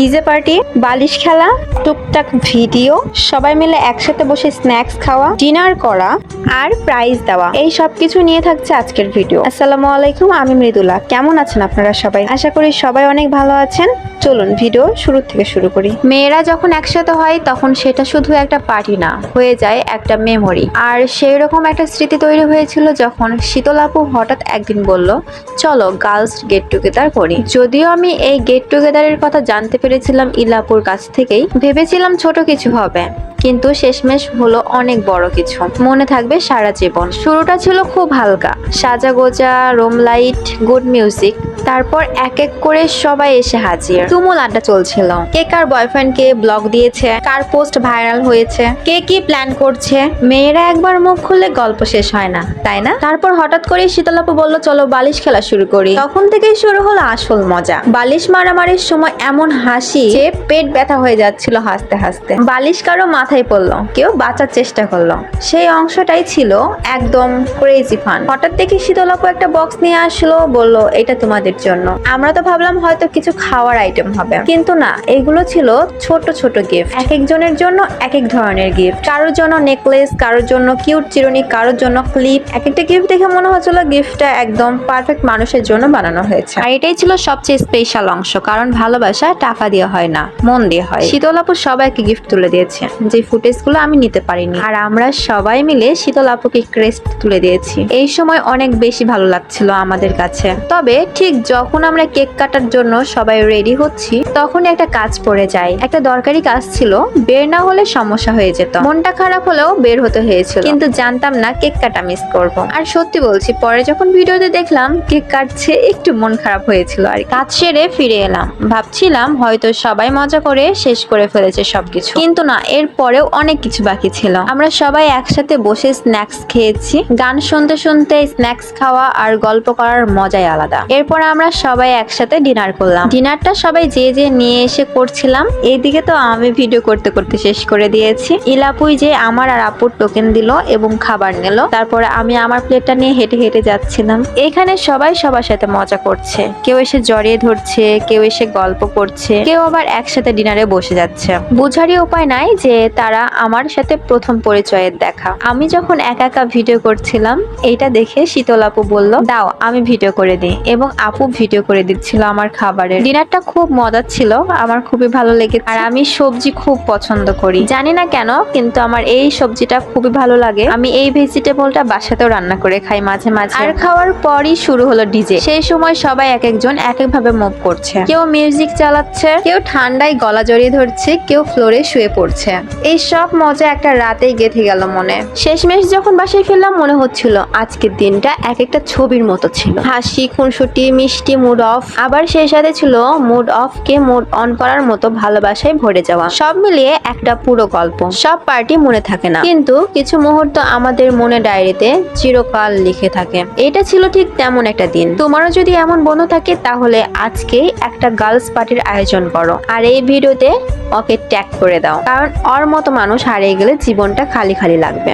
DJ party, বালিশ খেলা, টুকটাক ভিডিও, সবাই মিলে একসাথে বসে স্ন্যাক্স খাওয়া, ডিনার করা আর প্রাইজ দেওয়া। এই সব কিছু নিয়ে থাকছে আজকের ভিডিও। আসসালামু আলাইকুম, আমি মৃদুলা। কেমন আছেন আপনারা সবাই? আশা করি সবাই অনেক ভালো আছেন। চলুন ভিডিও শুরু থেকে শুরু করি। মেয়েরা যখন একসাথে হয়, তখন সেটা শুধু একটা পার্টি না, হয়ে যায় একটা মেমোরি আর সেই রকম একটা স্মৃতি তৈরি হয়েছিল যখন শীতলাপু হঠাৎ একদিন বলল, চলো গার্লস গেট টুগেদার করি। যদিও আমি এই গেট টুগেদারের কথা জানতে পেরেছিলাম ইলাপুর কাছ থেকেই। ভেবেছিলাম ছোট কিছু হবে, কিন্তু শেষমেশ হলো অনেক বড় কিছু। মনে থাকবে সারা জীবন। শুরুটা ছিল খুব হালকা। সাজা গোজা, রোম লাইট, গুড মিউজিক তারপর এক এক করে সবাই এসে হাজির। তুমুল আড্ডা চলছিল। কে কার বয়ফ্রেন্ডকে ব্লগ দিয়েছে, কার পোস্ট ভাইরাল হয়েছে, কে কি প্ল্যান করছে, মেয়েরা একবার মুখ খুললে গল্প শেষ হয় না, তাই না? তারপর হঠাৎ করে শীতলাপু বলল, চলো বালিশ খেলা শুরু করি। তখন থেকেই শুরু হলো আসল মজা। বালিশ মারামারির সময় এমন হাসি যে পেট ব্যথা হয়ে যাচ্ছিল হাসতে হাসতে। বালিশ কারও মাথায় পড়ল, কেউ বাঁচার চেষ্টা করল। সেই অংশটাই ছিল একদম ক্রেজি ফান হঠাৎ দেখি শীতলাপু একটা বক্স নিয়ে আসলো, বলল, এটা তোমাদের জন্য। আমরা তো ভাবলাম হয়তো কিছু খাওয়ার আইটেম হবে। কিন্তু না, এগুলো ছিল ছোট ছোট গিফট এক একজনের জন্য এক এক ধরনের গিফট কারোর জন্য নেকলেস কারোর জন্য কিউট চিরুনি, কারোর জন্য ক্লিপ এক একটা গিফট দেখে মনে হচ্ছিল গিফটটা একদম পারফেক্ট মানুষের জন্য বানানো হয়েছে। আর এটাই ছিল সবচেয়ে স্পেশাল অংশ, কারণ ভালোবাসা টাকা দিয়ে হয় না, মন দিয়ে হয়। শীতল আপু সবাইকে গিফট তুলে দিয়েছে, যে ফুটেজগুলো আমি নিতে পারিনি। আর আমরা সবাই মিলে শীতল আপুকে ক্রেস্ট তুলে দিয়েছি। এই সময় অনেক বেশি ভালো লাগছিল আমাদের কাছে। তবে ঠিক যখন আমরা কেক কাটার জন্য সবাই রেডি হচ্ছি তখন একটা কাজ পড়ে যায়। একটা দরকারি কাজ ছিল, বের না হলে সমস্যা হয়ে যেত। মনটা খারাপ হলেও বের হতে হয়েছিল। কিন্তু জানতাম না কেক কাটা মিস করব। আর সত্যি বলছি, পরে যখন ভিডিওতে দেখলাম, কেক কাটছে, একটু মন খারাপ হয়েছিল আর কাজ সেরে ফিরে এলাম। ভাবছিলাম হয়তো সবাই মজা করে শেষ করে ফেলেছে সবকিছু। কিন্তু না, এর পরেও অনেক কিছু বাকি ছিল। আমরা সবাই একসাথে বসে স্ন্যাক্স খেয়েছি। গান শুনতে শুনতে স্ন্যাক্স খাওয়া আর গল্প করার মজাই আলাদা। এরপর আমরা সবাই একসাথে ডিনার করলাম। ডিনারটা সবাই যে যে নিয়ে এসে করছিলাম, এইদিকে তো আমি ভিডিও করতে করতে শেষ করে দিয়েছি। ইলাপুই যে আমার আর আপুর টোকেন দিল এবং খাবার নিল, তারপরে আমি আমার প্লেটটা নিয়ে হেঁটে হেঁটে যাচ্ছিলাম। এখানে সবাই সবার সাথে মজা করছে। কেউ এসে জড়িয়ে ধরছে, কেউ এসে গল্প করছে, কেউ আবার একসাথে ডিনারে বসে যাচ্ছে। বোঝারই উপায় নাই যে তারা আমার সাথে প্রথম পরিচয়ের দেখা। আমি যখন একা একা ভিডিও করছিলাম, এইটা দেখে শীতল আপু বলল, দাও, আমি ভিডিও করে দিই। এবং আপু ভিডিও করে দিচ্ছিল আমার খাবারের। ডিনারটা খুব মজার ছিল, আমার খুবই ভালো লেগেছে। আর আমি সবজি খুব পছন্দ করি। জানি না কেন, কিন্তু আমার এই সবজিটা খুবই ভালো লাগে। আমি এই ভেজিটেবলটা বাসাতেও রান্না করে খাই মাঝে মাঝে। আর খাওয়ার পরই শুরু হলো ডিজে। সেই সময় সবাই এক একজন এক এক ভাবে মুভ করছে। কেউ মিউজিক চালাচ্ছে, কেউ ঠান্ডায় গলা জড়িয়ে ধরছে, কেউ ফ্লোরে শুয়ে পড়ছে। এই সব মজা একটা রাতেই গেঁথে গেল মনে। শেষমেশ যখন বাসায় ফিরলাম, মনে হচ্ছিল আজকের দিনটা এক একটা ছবির মতো ছিল। হাসি, খুনসুটি মিষ্টি মুড অফ আবার সেই সাথে ছিল মুড অফ কে মুড অন করার মতো ভালোবাসায় ভরে যাওয়া। সব মিলিয়ে একটা পুরো গল্প। সব পার্টি মনে থাকে না। কিন্তু কিছু মুহূর্ত আমাদের মনে ডায়েরিতে চিরকাল লিখে থাকে। এটা ছিল ঠিক তেমন একটা দিন। তোমারও যদি এমন বন্ধু থাকে, তাহলে আজকেই একটা গার্লস পার্টির আয়োজন করো। আর এই ভিডিওতে ওকে ট্যাগ করে দাও। কারণ ওর মতো মানুষ হারিয়ে গেলে জীবনটা খালি খালি লাগবে।